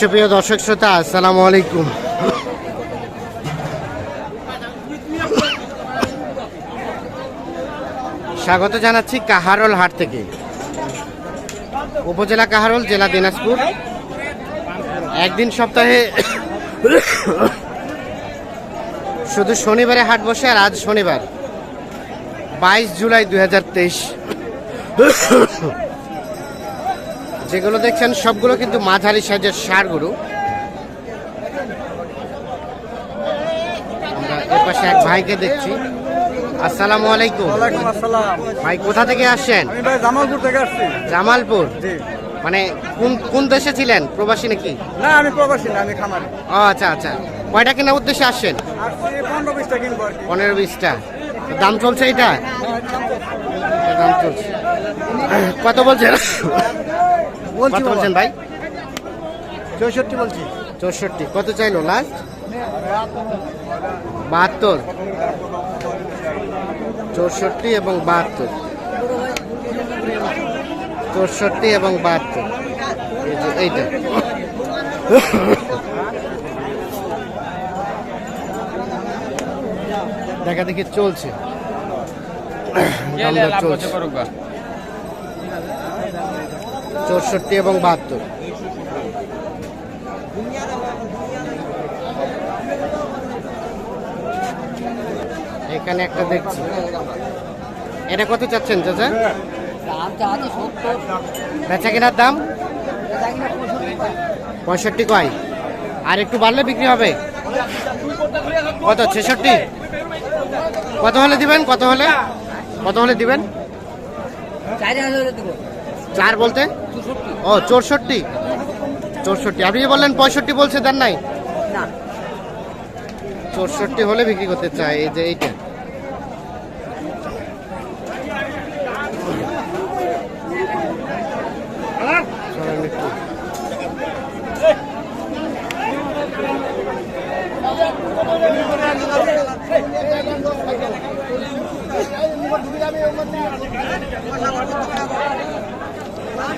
সুপ্রিয় দর্শক শ্রোতা, আসসালামু আলাইকুম। স্বাগত জানাচ্ছি কাহারল হাট থেকে। উপজেলা কাহারল, জেলা দিনাজপুর। একদিন সপ্তাহে শুধু শনিবারে হাট বসে আর আজ শনিবার, বাইশ জুলাই দুই হাজার তেইশ। যেগুলো দেখছেন সবগুলো কিন্তু মাঝারি সাইজের সার গরু। আমরা এর পাশে এক ভাইকে দেখছি। আসসালামু আলাইকুম। ওয়ালাইকুম আসসালাম। ভাই কোথা থেকে আসছেন? আমি ভাই জামালপুর থেকে আসছি। জামালপুর? জি। মানে কোন কোন দেশে ছিলেন? প্রবাসী নাকি? না আমি প্রবাসী না আমি খামারি। ও আচ্ছা আচ্ছা। কয়টা কেনার উদ্দেশ্যে আসছেন? পনেরো বিশটা কিনবো আর পনেরো বিশটা। দাম চলছে এটা? দাম চলছে। কত বলছেন? কত বলছেন ভাই? চৌষট্টি বলছি। চৌষট্টি কত চাইলো লাস্ট বাহাত্তর। চৌষট্টি এবং বাহাত্তর। চৌষট্টি এবং বাহাত্তর। এই এইটা। দেখা দেখি চলছে। চলছে। চৌষট্টি এবং বাহাত্তর। এখানে একটা দেখছি। এটা কত চাচ্ছেন, চাচা? বেচা কেনার দাম? পঁয়ষট্টি কয়? আর একটু বাড়লে বিক্রি হবে? কত, ছেষট্টি? কত হলে দিবেন? কত হলে? কত হলে দিবেন? চার বলতে? ও চৌষট্টি। চৌষট্টি। আপনি বললেন পঁয়ষট্টি বলছে দেন নাই? চৌষট্টি হলে বিক্রি করতে চাই এই যে এইটা।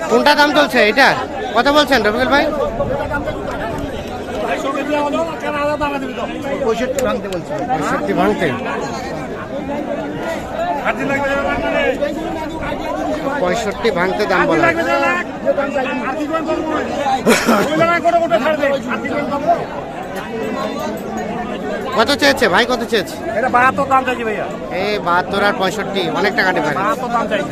কোনটা দাম চলছে এটা? কত বলছেন রবিকুল ভাই? পঁয়ষট্টি ভাঙতে বলছি পঁয়ষট্টি ভাঙতে? পঁয়ষট্টি ভাঙতে দাম বলা কত চেয়েছে ভাই কত চেয়েছে? বাহাত্তর দাম চাইছি ভাইয়া। এই বাহাত্তর আর পঁয়ষট্টি অনেক টাকা ডিফারেন্স দাম চাইছি।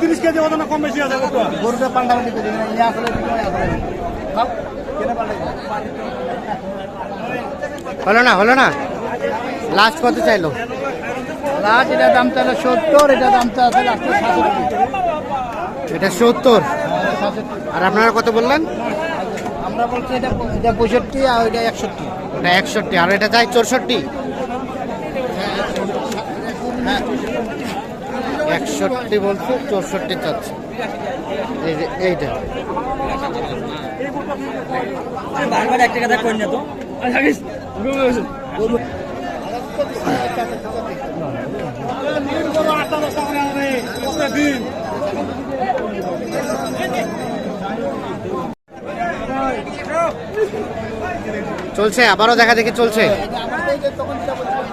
তিরিশ কেজি ওজন কম বেশি আছে গরুটা পাল্টাপাল্টি করে ইয়ে আসলে হলো না হলো না? লাস্ট কত চাইলো? লাস্ট এটা দাম চাইলো সত্তর এটা দাম চাইছে লাস্টে এটা সত্তর? আর আপনারা কত বললেন? আমরা বলছি এটা এটা পঁয়ষট্টি আর ওইটা একষট্টি। ওটা একষট্টি আর এটা চাই চৌষট্টি? একষট্টি বলছে চৌষট্টি চাচ্ছে। এই যে এইটা। চলছে আবারও দেখা দেখি চলছে।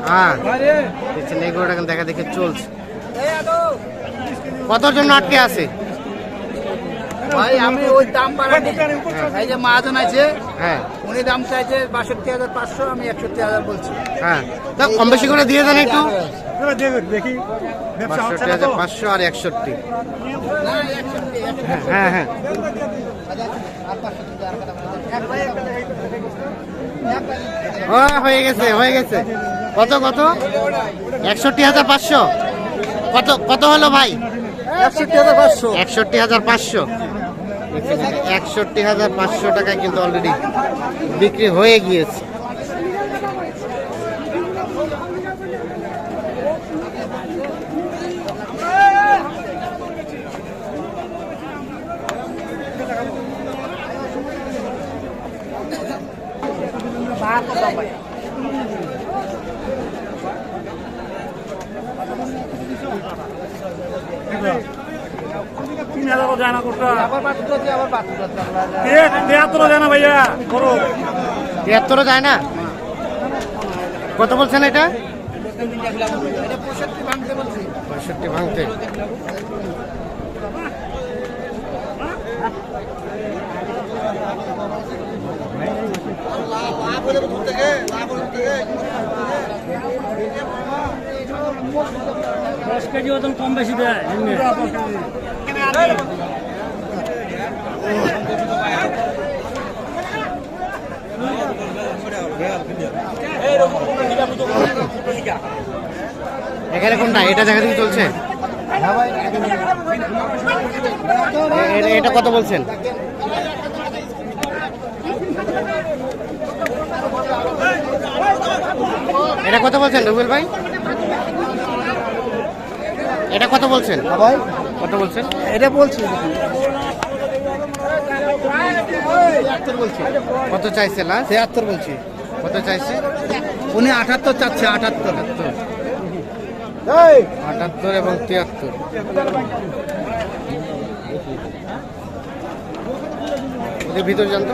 হ্যাঁ। এই দেখা দেখি চলছে। কতর জন্য আটকে আছে? ভাই আমি ওই দাম বাড়ানি এই যে মহাজন আছে হ্যাঁ। উনি দাম চাইছে বাষট্টি হাজার পাঁচশো আমি একষট্টি হাজার বলছি। হ্যাঁ। তা কম বেশি করে দিয়ে দেন একটু। দেখি। বাষট্টি হাজার পাঁচশো আর একষট্টি। হ্যাঁ হ্যাঁ হয়ে গেছে হয়ে গেছে। কত কত? একষট্টি হাজার পাঁচশো। কত কত হলো ভাই? একষট্টি হাজার পাঁচশো। একষট্টি হাজার পাঁচশো। টাকায় কিন্তু অলরেডি বিক্রি হয়ে গিয়েছে। হাজারও যায় না কোনটা যায় না ভাইয়া? করো। তিয়াত্তরও যায় না? কত বলছেন এটা? পঁয়ষট্টি ভাঙতে দশ কেজি ওজন কম বেশি দেয়। এখানে কোনটা? এটা জায়গা থেকে চলছে? এটা কত বলছেন? এটা কত বলছেন রুবেল ভাই? এটা কত বলছেন? ভাই কত বলছেন? এটা বলছি। কত চাইছে লাস্ট তিয়াত্তর বলছি। কত চাইছে? উনি আটাত্তর চাচ্ছে আটাত্তর। আটাত্তর। এবং তিয়াত্তর। ভিতরে জানতো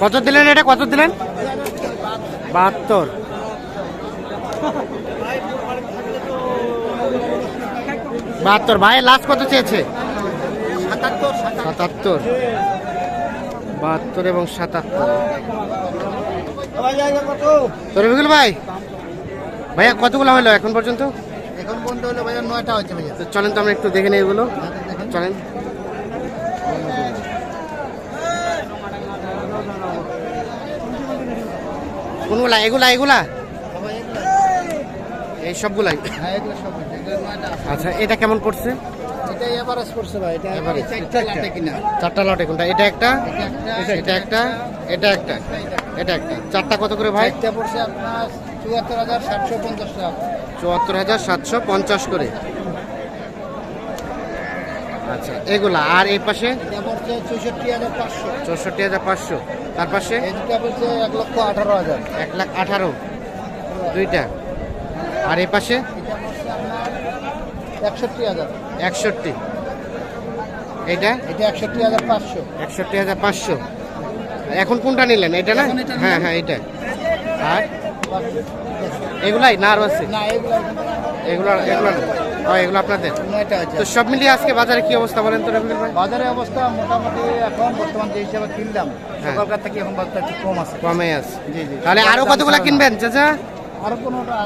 কত দিলেন এটা? কত দিলেন? বাহাত্তর। বাহাত্তর। ভাই লাস্ট কত চেয়েছে? সাতাত্তর। বাহাত্তর এবং সাতাত্তর। রবিকুল ভাই ভাইয়া কতগুলো হলো এখন পর্যন্ত? এখন পর্যন্ত হলো ভাইয়া নয়টা হচ্ছে ভাইয়া। চলেন তো আমরা একটু দেখে নিই এগুলো। চলেন। কোনগুলা? এগুলা এগুলা? এই সবগুলাই? হ্যাঁ। আচ্ছা এটা কেমন পড়ছে? এটা এভারেজ করছে ভাই। এটা Average। চারটা লাটে কিনা? চারটা লটে কোনটা এটা একটা এটা একটা? এটা একটা। এটা একটা। এটা চারটা কত করে ভাই? এটা পড়ছে আপনার চুয়াত্তর হাজার সাতশো পঞ্চাশ টাকা। চুয়াত্তর হাজার সাতশো পঞ্চাশ করে। আচ্ছা এগুলা। আর এই পাশে? এটা চৌষট্টি হাজার পাঁচশো। চৌষট্টি হাজার পাঁচশো। তার পাশে? দুটা পড়ছে এক লক্ষ আঠারো হাজার। এক লাখ আঠারো। দুইটা। আর এই পাশে? এটা একষট্টি হাজার। একষট্টি। এইটা? এটা একষট্টি হাজার পাঁচশো। একষট্টি হাজার পাঁচশো। এখন কোনটা নিলেন? এটা না। হ্যাঁ হ্যাঁ এটা। আর? এগুলাই? না আরও আছে? না এগুলো এগুলো এগুলো না। ও এগুলো আপনাদের? তো সব মিলিয়ে আজকে বাজারে কি অবস্থা বলেন তো রবিউল ভাই? বাজারের অবস্থা মোটামুটি এখন বর্তমান যে হিসাবে কিনলাম হ্যাঁ। সকালকার থেকে এখন বাজারটা একটু কম আছে। কমে আছে। জি জি। তাহলে আরও কতগুলা কিনবেন চাচা? আরও পনেরোটা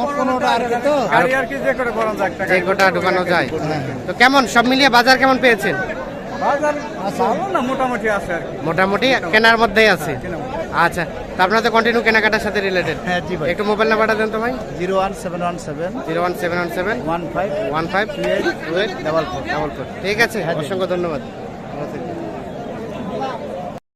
মোট পনেরোটা আর কি তো। আর কি যে করে যাক টাকা। যে গোটা ঢুকানো যায়। হ্যাঁ। তো কেমন? সব মিলিয়ে বাজার কেমন পেয়েছেন? বাজার মোটামুটি আছে আর মোটামুটি কেনার মধ্যেই আছে। আচ্ছা তা আপনার তো কন্টিনিউ কেনাকাটার সাথে রিলেটেড হ্যাঁ জি ভাই। একটু মোবাইল নাম্বারটা দেন তো ভাই। Zero one seven one seven zero one seven one seven one five one five two eight two eight double four double four ঠিক আছে অসংখ্য ধন্যবাদ।